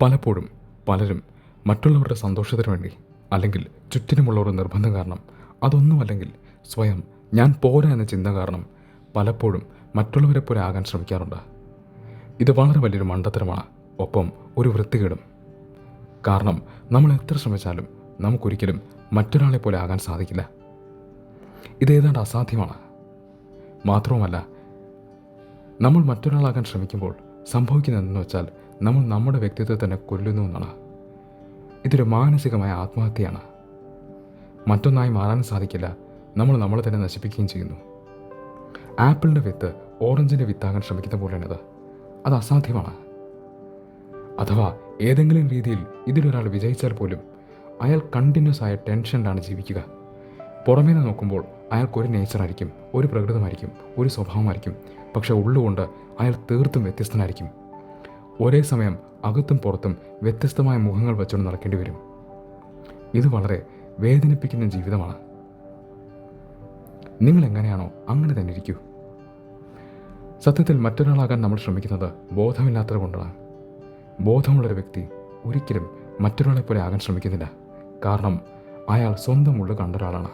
പലപ്പോഴും പലരും മറ്റുള്ളവരുടെ സന്തോഷത്തിന് വേണ്ടി അല്ലെങ്കിൽ ചുറ്റിനുമുള്ളവരുടെ നിർബന്ധം കാരണം അതൊന്നുമല്ലെങ്കിൽ സ്വയം ഞാൻ പോരാ എന്ന ചിന്ത കാരണം പലപ്പോഴും മറ്റുള്ളവരെ പോലെ ആകാൻ ശ്രമിക്കാറുണ്ട്. ഇത് വളരെ വലിയൊരു മണ്ടത്തരമാണ്. ഒപ്പം ഒരു വൃത്തികേടും. കാരണം നമ്മൾ എത്ര ശ്രമിച്ചാലും നമുക്കൊരിക്കലും മറ്റൊരാളെ പോലെ ആകാൻ സാധിക്കില്ല. ഇതേതാണ്ട് അസാധ്യമാണ്. മാത്രവുമല്ല നമ്മൾ മറ്റൊരാളാകാൻ ശ്രമിക്കുമ്പോൾ സംഭവിക്കുന്നതെന്ന് വെച്ചാൽ നമ്മൾ നമ്മുടെ വ്യക്തിത്വം തന്നെ കൊല്ലുന്നു എന്നാണ്. ഇതൊരു മാനസികമായ ആത്മഹത്യയാണ്. മറ്റൊന്നായി മാറാൻ സാധിക്കില്ല. നമ്മൾ നമ്മളെ തന്നെ നശിപ്പിക്കുകയും ചെയ്യുന്നു. ആപ്പിളിന്റെ വിത്ത് ഓറഞ്ചിന്റെ വിത്താകാൻ ശ്രമിക്കുന്ന പോലെയാണിത്. അത് അസാധ്യമാണ്. അഥവാ ഏതെങ്കിലും രീതിയിൽ ഇതിലൊരാൾ വിജയിച്ചാൽ പോലും അയാൾ കണ്ടിന്യൂസ് ആയ ടെൻഷനിലാണ് ജീവിക്കുക. പുറമേ നിന്ന് നോക്കുമ്പോൾ അയാൾക്ക് ഒരു നേച്ചറായിരിക്കും ഒരു പ്രകൃതമായിരിക്കും ഒരു സ്വഭാവമായിരിക്കും. പക്ഷെ ഉള്ളുകൊണ്ട് അയാൾ തീർത്തും വ്യത്യസ്തനായിരിക്കും. ഒരേ സമയം അകത്തും പുറത്തും വ്യത്യസ്തമായ മുഖങ്ങൾ വെച്ചുകൊണ്ട് നടക്കേണ്ടി വരും. ഇത് വളരെ വേദനിപ്പിക്കുന്ന ജീവിതമാണ്. നിങ്ങൾ എങ്ങനെയാണോ അങ്ങനെ തന്നെ ഇരിക്കൂ. സത്യത്തിൽ മറ്റൊരാളാകാൻ നമ്മൾ ശ്രമിക്കുന്നത് ബോധമില്ലാത്തത് കൊണ്ടാണ്. ബോധമുള്ളൊരു വ്യക്തി ഒരിക്കലും മറ്റൊരാളെ പോലെ ആകാൻ ശ്രമിക്കുന്നില്ല. കാരണം അയാൾ സ്വന്തം ഉള്ളു കണ്ട ഒരാളാണ്.